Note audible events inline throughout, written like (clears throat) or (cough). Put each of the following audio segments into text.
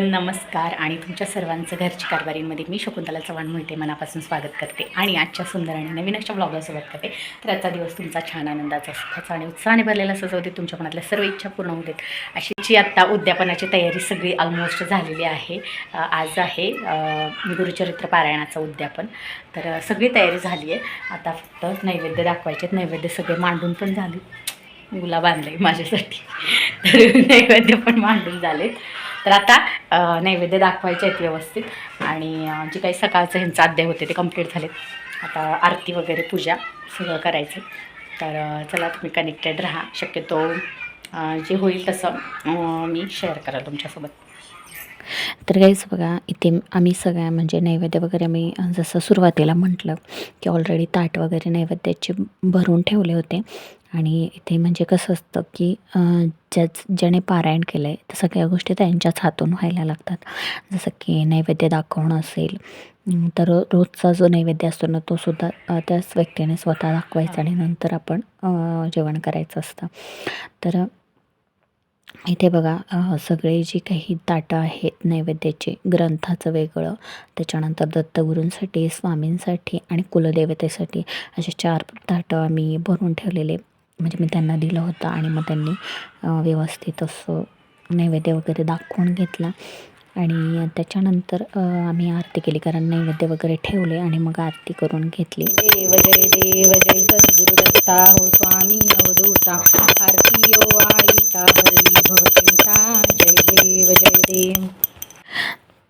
नमस्कार आणि तुमच्या सर्वांचं घरची कारभारीमध्ये मी शकुंतला चव्हाण मोहिते मनापासून स्वागत करते आणि आजच्या सुंदर आणि नवीन अशा ब्लॉगला सुरुवात करते. तर आजचा दिवस तुमचा छान आनंदाचा सुखाचा आणि उत्साहाने भरलेला सजवते तुमच्या मनातल्या सर्व इच्छा पूर्ण होते अशीची आत्ता उद्यापनाची तयारी सगळी ऑलमोस्ट झालेली आहे आज आहे गुरुचरित्र पारायणाचं उद्यापन. तर सगळी तयारी झाली आहे. आता फक्त नैवेद्य दाखवायचे आहेत. नैवेद्य सगळे मांडून पण झाले. गुलाब आहे माझ्यासाठी. तर नैवेद्य पण मांडून झालेत. तर आता नैवेद्य दाखवायचे आहेत व्यवस्थित. आणि जे काही सकाळचं ह्यांचं अध्याय होते ते कंप्लीट झालेत. आता आरती वगैरे पूजा सगळं करायचं तर चला तुम्ही कनेक्टेड राहा. शक्यतो जे होईल तसं मी शेअर करा तुमच्यासोबत. तर काहीच बघा इथे आम्ही सगळ्या म्हणजे नैवेद्य वगैरे मी जसं सुरुवातीला म्हटलं की ऑलरेडी ताट वगैरे नैवेद्याचे भरून ठेवले होते. आणि इथे म्हणजे कसं असतं की ज्याच ज्याने पारायण केलं आहे त्या सगळ्या गोष्टी त्यांच्याच हातून व्हायला लागतात. जसं की नैवेद्य दाखवणं असेल तर रोजचा जो नैवेद्य असतो ना तो सुद्धा त्याच व्यक्तीने स्वतः दाखवायचा आणि नंतर आपण जेवण करायचं असतं. तर इथे बघा सगळे जी काही ताटं आहेत नैवेद्याचे ग्रंथाचं वेगळं त्याच्यानंतर दत्तगुरूंसाठी स्वामींसाठी आणि कुलदेवतेसाठी असे चार ताटं आम्ही भरून ठेवलेले. म्हणजे मी त्यांना दिलं होतं आणि मग त्यांनी व्यवस्थित असं नैवेद्य वगैरे दाखवून घेतला. आणि त्याच्यानंतर आम्ही आरती केली कारण नैवेद्य वगैरे ठेवले आणि मग आरती करून घेतली. देव जय देव जय सद्गुरु दत्ता हो स्वामी अवधूता आरती हो यो आईता हरली भवचिंता हो जय देव जय देव.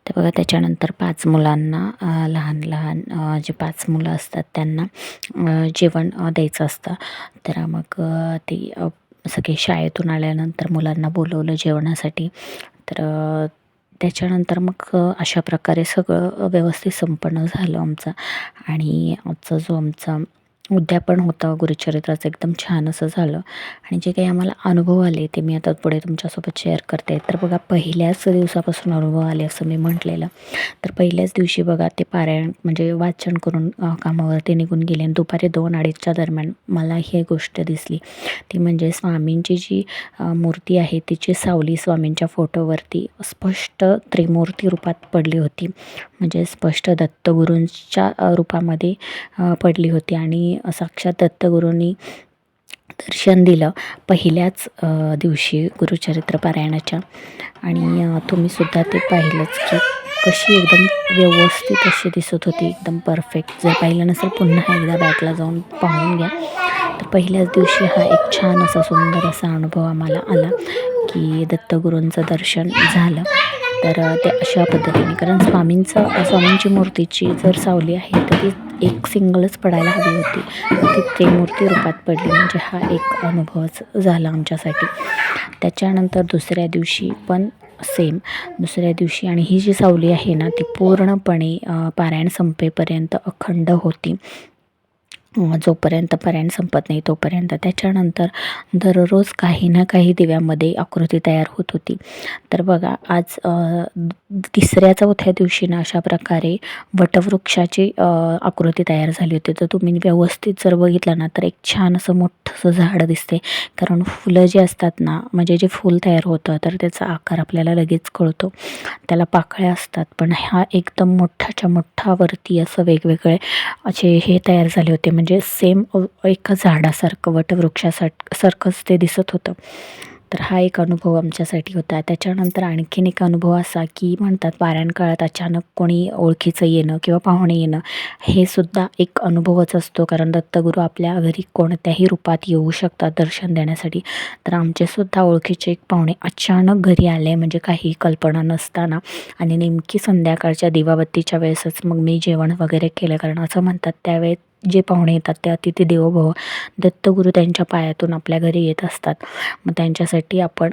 तर बघा त्याच्यानंतर पाच मुलांना लहान लहान जे पाच मुलं असतात त्यांना जेवण द्यायचं असतं. तर मग ते सगळे शाळेतून आल्यानंतर मुलांना बोलवलं जेवणासाठी. तर त्याच्यानंतर मग अशा प्रकारे सगळं व्यवस्थित संपन्न झालं आमचं. आणि आजचा जो आमचा उद्यापन होतं. गुरुचरित्राचं एकदम छान असं झालं. आणि जे काही आम्हाला अनुभव आले ते मी आता पुढे तुमच्यासोबत शेअर करते. तर बघा पहिल्याच दिवसापासून अनुभव आले असं मी म्हटलेलं. तर पहिल्याच दिवशी बघा ते पारायण म्हणजे वाचन करून कामावरती निघून गेले आणि दुपारी दोन अडीचच्या दरम्यान मला ही गोष्ट दिसली. ती म्हणजे स्वामींची जी मूर्ती आहे तिची सावली स्वामींच्या फोटोवरती स्पष्ट त्रिमूर्ती रूपात पडली होती. म्हणजे स्पष्ट दत्तगुरूंच्या रूपामध्ये पडली होती. आणि साक्षात दत्तगुरूंनी दर्शन दिलं पहिल्याच दिवशी गुरुचरित्र पारायणाच्या. आणि तुम्हीसुद्धा ते पाहिलंच की कशी एकदम व्यवस्थित अशी दिसत होती एकदम परफेक्ट. जर पाहिलं नसेल पुन्हा एकदा बॅकला जाऊन पाहून घ्या. तर पहिल्याच दिवशी हा एक छान असा सुंदर असा अनुभव आम्हाला आला की दत्तगुरूंचं दर्शन झालं. तर ते अशा पद्धतीने कारण स्वामींचं स्वामींची मूर्तीची जर सावली आहे तर ती एक सिंगलच पडायला हवी होती. ती त्रिमूर्ती रूपात पडली. म्हणजे हा एक अनुभवच झाला आमच्यासाठी. त्याच्यानंतर दुसऱ्या दिवशी पण सेम दुसऱ्या दिवशी आणि ही जी सावली आहे ना ती पूर्णपणे पारायण संपेपर्यंत अखंड होती. जोपर्यंत पर्यंत संपत नाही तोपर्यंत. त्याच्यानंतर दररोज काही ना काही दिव्यामध्ये आकृती तयार होत होती. तर बघा आज तिसऱ्या चौथ्या दिवशी ना अशा प्रकारे वटवृक्षाची आकृती तयार झाली होती. तर तुम्ही व्यवस्थित जर बघितलं ना तर एक छान असं मोठंसं झाड दिसते कारण फुलं जी असतात ना म्हणजे जे फूल तयार होतं तर त्याचा आकार आपल्याला लगेच कळतो. त्याला पाकळ्या असतात पण हा एकदम मोठ्याच्या मोठ्यावरती असं वेगवेगळे असे हे तयार झाले होते. म्हणजे सेम एका झाडासारखं वटवृक्षासारखं सारखंच ते दिसत होतं. तर हा एक अनुभव आमच्यासाठी होता. त्याच्यानंतर आणखीन एक अनुभव असा की म्हणतात वाऱ्यान काळात अचानक कोणी ओळखीचं येणं किंवा पाहुणे येणं हे सुद्धा एक अनुभवच असतो. कारण दत्तगुरू आपल्या घरी कोणत्याही रूपात येऊ शकतात दर्शन देण्यासाठी. तर आमचेसुद्धा ओळखीचे एक पाहुणे अचानक घरी आले म्हणजे काही कल्पना नसताना. आणि नेमकी संध्याकाळच्या दिवाबत्तीच्या वेळेसच मग मी जेवण वगैरे केलं. कारण असं म्हणतात त्यावेळेस जे पाहुणे येतात ते अतिथी देवो भव दत्तगुरू त्यांच्या पायातून आपल्या घरी येत असतात. मग त्यांच्यासाठी आपण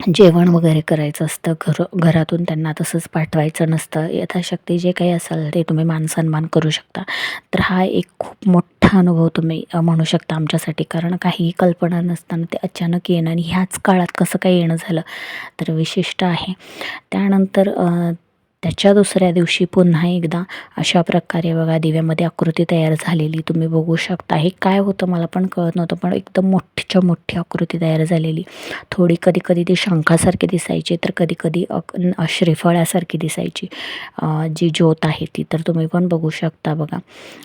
जेवण वगैरे करायचं असतं. घर घरातून त्यांना तसंच पाठवायचं नसतं. यथाशक्ती जे काही असेल ते तुम्ही मानसन्मान करू शकता. तर हा एक खूप मोठा अनुभव तुम्ही म्हणू शकता आमच्यासाठी. कारण काही कल्पना नसताना ते अचानक येणं आणि ह्याच काळात कसं काय येणं झालं तर विशिष्ट आहे. त्यानंतर त्याच्या दुसऱ्या दिवशी पुन्हा एकदा अशा प्रकारे बघा दिव्यामध्ये आकृती तयार झालेली. तुम्ही बघू शकता. हे काय होतं मला पण कळत नव्हतं पण एकदम मोठीच्या मोठी आकृती तयार झालेली. थोडी कधी कधी ती शंखासारखी दिसायची तर कधी कधी अक श्रीफळासारखी दिसायची. जी ज्योत आहे ती तर तुम्ही पण बघू शकता बघा.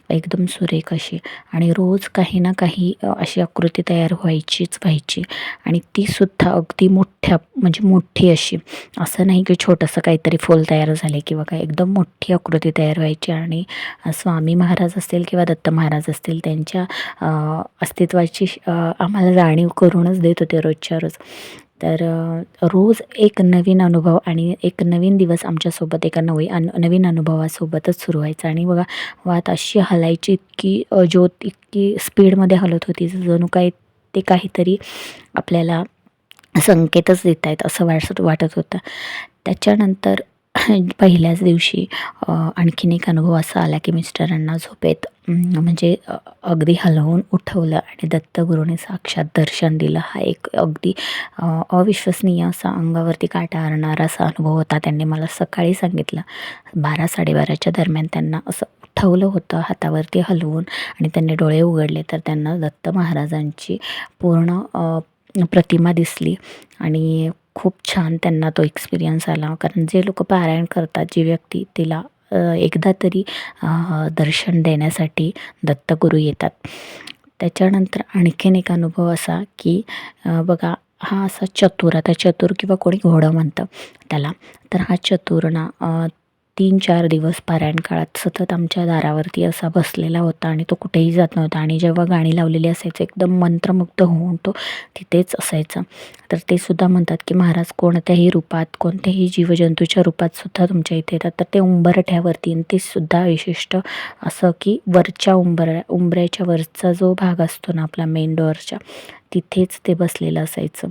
एकदम सुरेख अशी. आणि रोज काही ना काही अशी आकृती तयार व्हायचीच व्हायची. आणि तीसुद्धा अगदी मोठ्या म्हणजे मोठी अशी. असं नाही की छोटंसं काहीतरी फूल तयार झाले किंवा काय एकदम मोठी आकृती तयार व्हायची आणि स्वामी महाराज असतील किंवा दत्त महाराज असतील त्यांच्या अस्तित्वाची आम्हाला जाणीव करूनच देत होते रोजच्या रोज. तर रोज एक नवीन अनुभव आणि एक नवीन दिवस आमच्यासोबत एका नवी अन नवीन अनुभवासोबतच सुरू व्हायचा. आणि बघा वात अशी हलायची इतकी ज्योत इतकी स्पीडमध्ये हलत होती जणू काय ते काहीतरी आपल्याला संकेतच देत आहेत असं वाटत वाटत होतं. त्याच्यानंतर (clears throat) पहिल्याच दिवशी आणखीन एक अनुभव असा आला की मिस्टरांना झोपेत म्हणजे अगदी हलवून उठवलं आणि दत्तगुरूने साक्षात दर्शन दिलं. हा एक अगदी अविश्वसनीय असा अंगावरती काटा आणणारा असा अनुभव होता. त्यांनी मला सकाळी सांगितलं बारा साडेबाराच्या दरम्यान त्यांना असं उठवलं होतं हातावरती हलवून आणि त्यांनी डोळे उघडले. तर त्यांना दत्त महाराजांची पूर्ण प्रतिमा दिसली आणि खूप छान त्यांना तो एक्सपिरियन्स आला. कारण जे लोक पारायण करतात जी व्यक्ती तिला एकदा तरी दर्शन देण्यासाठी दत्तगुरू येतात. त्याच्यानंतर आणखीन एक अनुभव असा की बघा हा असा चतुर आता चतुर किंवा कोणी घोडं म्हणतं त्याला तर हा चतुर ना तीन चार दिवस पारायण काळात सतत आमच्या दारावरती असा बसलेला होता आणि तो कुठेही जात नव्हता. आणि जेव्हा गाणी लावलेली असायचं एकदम मंत्रमुग्ध होऊन तो तिथेच असायचा. तर ते सुद्धा म्हणतात की महाराज कोणत्याही रूपात कोणत्याही जीवजंतूच्या रूपात सुद्धा तुमच्या इथे येतात. तर ते उंबरठ्यावरती आणि ते सुद्धा विशिष्ट असं की वरच्या उंबर उंबऱ्याच्या वरचा जो भाग असतो ना आपला मेन डोअरच्या तिथेच ते बसलेलं असायचं.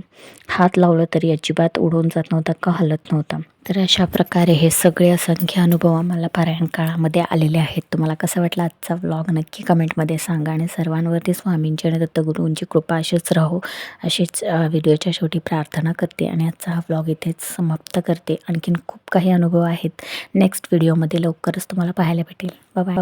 हात लावलं तरी अजिबात उडून जात नव्हता का हलत नव्हता. तर अशा प्रकारे हे सगळे असंख्य अनुभव आम्हाला पारायण काळामध्ये आलेले आहेत. तुम्हाला कसा वाटला आजचा व्लॉग नक्की कमेंटमध्ये सांगा आणि सर्वांवरती स्वामींची आणि दत्तगुरूंची कृपा अशीच राहो. अशीच व्हिडिओच्या शेवटी प्रार्थना करते आणि आजचा हा व्लॉग इथेच समाप्त करते. आणखीन खूप काही अनुभव आहेत. नेक्स्ट व्हिडिओमध्ये लवकरच तुम्हाला पाहायला भेटेल. बाय